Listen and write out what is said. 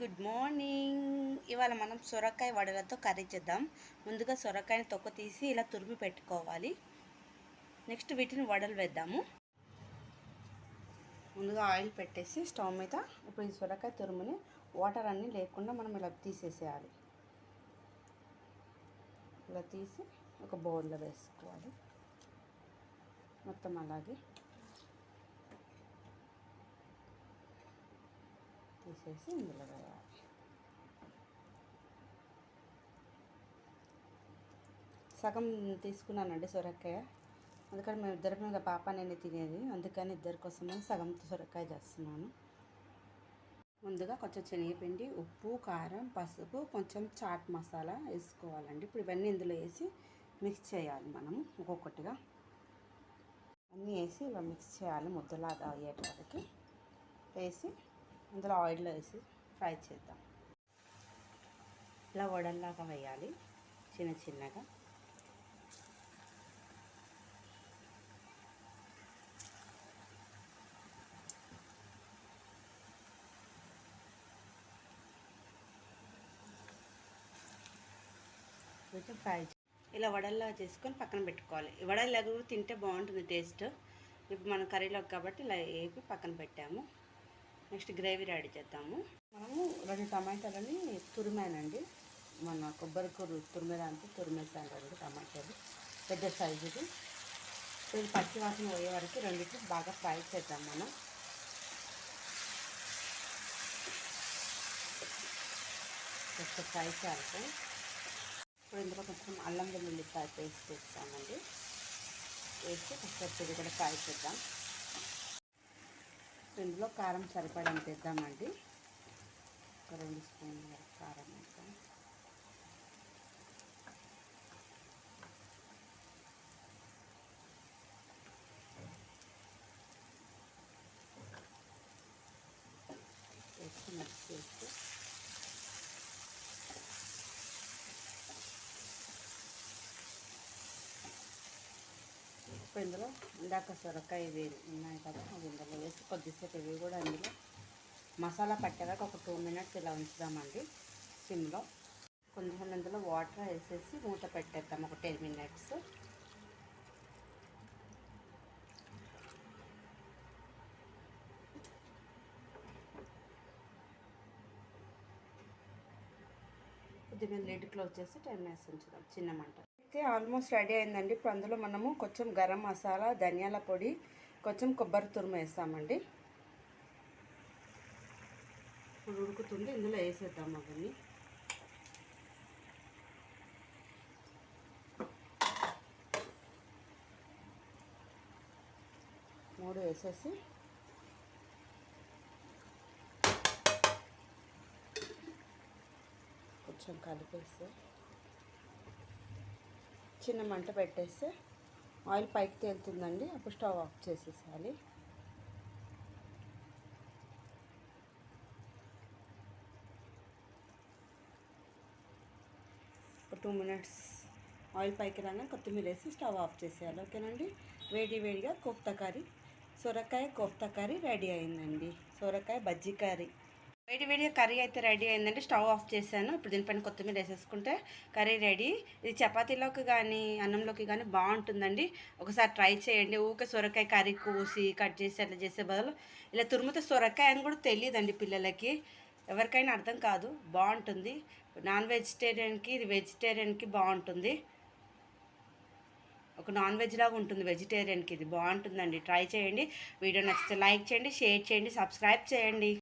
Good morning. ఇవాళ మనం సొరకాయ వడలతో కర్రీ చేద్దాం. ముందుగా సొరకాయని తొక్క తీసి ఇలా తురిమి పెట్టుకోవాలి. నెక్స్ట్ వీటిని వడలు వేద్దాము. ముందుగా ఆయిల్ పెట్టేసి స్టవ్ మీద ఇప్పుడు ఈ సొరకాయ తురుముని వాటర్ అన్నీ లేకుండా మనం ఇలా తీసేసేయాలి. ఇలా తీసి ఒక బౌల్లో వేసుకోవాలి. మొత్తం అలాగే తీసేసి ఇందులో వేయాలి. సగం తీసుకున్నానండి సొరకాయ. అందుకని మేము ఇద్దరి ఇంకా పాప నేను తినేది. అందుకని ఇద్దరి కోసమని సగం సొరకాయ చేస్తున్నాను. ముందుగా కొంచెం శనగపిండి ఉప్పు కారం పసుపు కొంచెం చాట్ మసాలా వేసుకోవాలండి. ఇప్పుడు ఇవన్నీ ఇందులో వేసి మిక్స్ చేయాలి మనం ఒక్కొక్కటిగా. అన్నీ వేసి ఇలా మిక్స్ చేయాలి ముద్దలాగా అయ్యేట వరకు వేసి అందులో ఆయిల్లో వేసి ఫ్రై చేద్దాం. ఇలా వడల్లాగా వేయాలి చిన్న చిన్నగా. ఫ్రై ఇలా వడల్లా చేసుకొని పక్కన పెట్టుకోవాలి. వడల్లాగా కూడా తింటే బాగుంటుంది టేస్ట్. ఇప్పుడు మనం కర్రీలోకి కాబట్టి ఇలా వేపి పక్కన పెట్టాము. నెక్స్ట్ గ్రేవీ రెడీ చేద్దాము. మనము రెండు టమాటాలని తురిమానండి. మన కొబ్బరి కూర తురిమేదానికి తురిమేసాను రెండు టమాటాలు. పెద్ద సైజుది. ఇది పచ్చి వాసన పోయే వరకు రెండింటి బాగా ఫ్రై చేద్దాం మనం. కొంచెం ఫ్రై చేయాలి ఇప్పుడు ఇందులో కొంచెం అల్లం వెల్లుల్లిపాయ పేస్ట్ వేస్తామండి. వేసి కొంచెం కూడా ఫ్రై చేద్దాం. ఇందులో కారం సరిపడంత వేద్దామండి. ఒక రెండు స్పూన్ల కారం వేద్దాం వేసి మిక్స్ చేసి పసుపు ఇందులో ఇందాక సొరకాయ ఇవి ఉన్నాయి కదా అవి ఇందులో వేసి కొద్దిసేపు ఇవి కూడా ఇందులో మసాలా పట్టేదాకా ఒక టూ మినిట్స్ ఇలా ఉంచుదామండి సిమ్లో. కొంచెం ఇందులో వాటర్ వేసేసి మూత పెట్టేద్దాం ఒక టెన్ మినిట్స్. కొద్దిగా లిడ్ క్లోజ్ చేసి టెన్ మినిట్స్ ఉంచుదాం చిన్న మంట. అయితే ఆల్మోస్ట్ రెడీ అయిందండి. ఇప్పుడు అందులో మనము కొంచెం గరం మసాలా ధనియాల పొడి కొంచెం కొబ్బరి తురుము వేస్తామండి. ఇప్పుడు ఉడుకుతుంది. ఇందులో వేసేద్దాం అవన్నీ. మూడు వేసేసి కొంచెం కలిపేస్తే చిన్న మంట పెట్టేస్తే ఆయిల్ పైకి తేలుతుందండి. అప్పుడు స్టవ్ ఆఫ్ చేసేసాలి ఒక టూ మినిట్స్ ఆయిల్ పైకి రాగానే కొత్తిమీర వేసి స్టవ్ ఆఫ్ చేసేయాలి. ఓకేనండి? వేడి వేడిగా కోఫ్తా కర్రీ సొరకాయ కోఫ్తా కర్రీ రెడీ అయిందండి. సొరకాయ బజ్జీ కర్రీ. వేడి వేడిగా కర్రీ అయితే రెడీ అయిందండి. స్టవ్ ఆఫ్ చేశాను. ఇప్పుడు దీనిపైన కొత్తిమీర వేసేసుకుంటే కర్రీ రెడీ. ఇది చపాతీలోకి కానీ అన్నంలోకి కానీ బాగుంటుందండి. ఒకసారి ట్రై చేయండి. ఊకే సొరకాయ కర్రీ కోసి కట్ చేసి అట్లా చేసే బదులు ఇలా తురుముతే సొరకాయ అని కూడా తెలియదండి పిల్లలకి. ఎవరికైనా అర్థం కాదు. బాగుంటుంది. నాన్ వెజిటేరియన్కి ఇది వెజిటేరియన్కి బాగుంటుంది. ఒక నాన్ వెజ్ లాగా ఉంటుంది వెజిటేరియన్కి. ఇది బాగుంటుందండి. ట్రై చేయండి. వీడియో నచ్చితే లైక్ చేయండి షేర్ చేయండి సబ్స్క్రైబ్ చేయండి.